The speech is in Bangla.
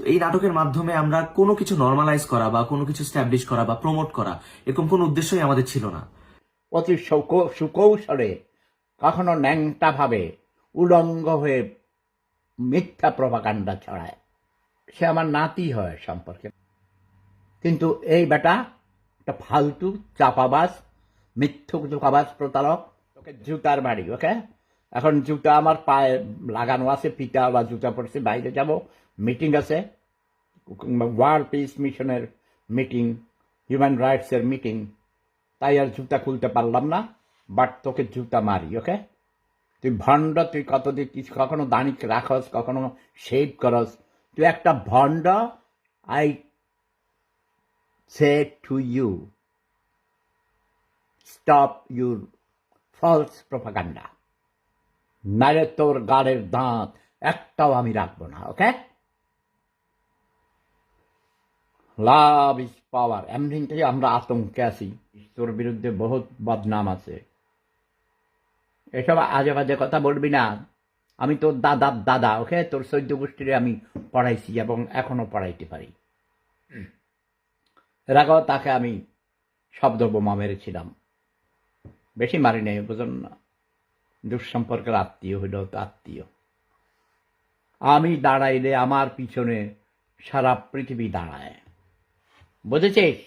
তো এই নাটকের মাধ্যমে আমরা কোনো কিছু নর্মালাইজ করা বা কোনো কিছু স্ট্যাবলিশ করা বা প্রমোট করা, এরকম কোনো উদ্দেশ্যই আমাদের ছিল না। অতি সৌক- সুকৌশলে কখনো ন্যাংটা ভাবে উলঙ্গ হয়ে মিথ্যা প্রভাকাণ্ডা ছড়ায়। সে আমার নাতি হয় সম্পর্কে। কিন্তু এই বেটা একটা ফালতু চাপাবাস মিথ্যুক ধোকাবাজ প্রতারক, ওকে জুতার বাড়ি ওকে? এখন জুতা আমার পায়ে লাগানো আছে পিতা বা জুতা পড়ছে বাইরে যাব। মিটিং আছে। ওয়ার্ল্ড পিস মিশনের মিটিং হিউম্যান রাইটসের মিটিং তাই আর জুতা খুলতে পারলাম না বাট তোকে জুতা মারি ওকে তুই ভণ্ড, তুই কতদিন কিছু কখনো দাঁড়ি রাখস, কখনো শেভ করস। তুই একটা ভণ্ড I say to you stop your false propaganda নারে তোর গাড়ের দাঁত, একটাও আমি রাখব না, ওকে? Love is power. এমনি থেকে আমরা আতঙ্কে আছি। তোর বিরুদ্ধে বহুত বদনাম আছে। এসব আজে বাজে কথা বলবি না। আমি তোর দাদার দাদা, ওকে? তোর সৈদ্য গোষ্ঠীরে আমি পড়াইছি এবং এখনও পড়াইতে পারি। আগেও তাকে আমি শব্দ বোমা মেরেছিলাম। বেশি মারি নেই বুঝুন না। দুঃসম্পর্কের আত্মীয় হইল তো আত্মীয়। আমি দাঁড়াইলে আমার পিছনে সারা পৃথিবী দাঁড়ায়। বুঝেছিস?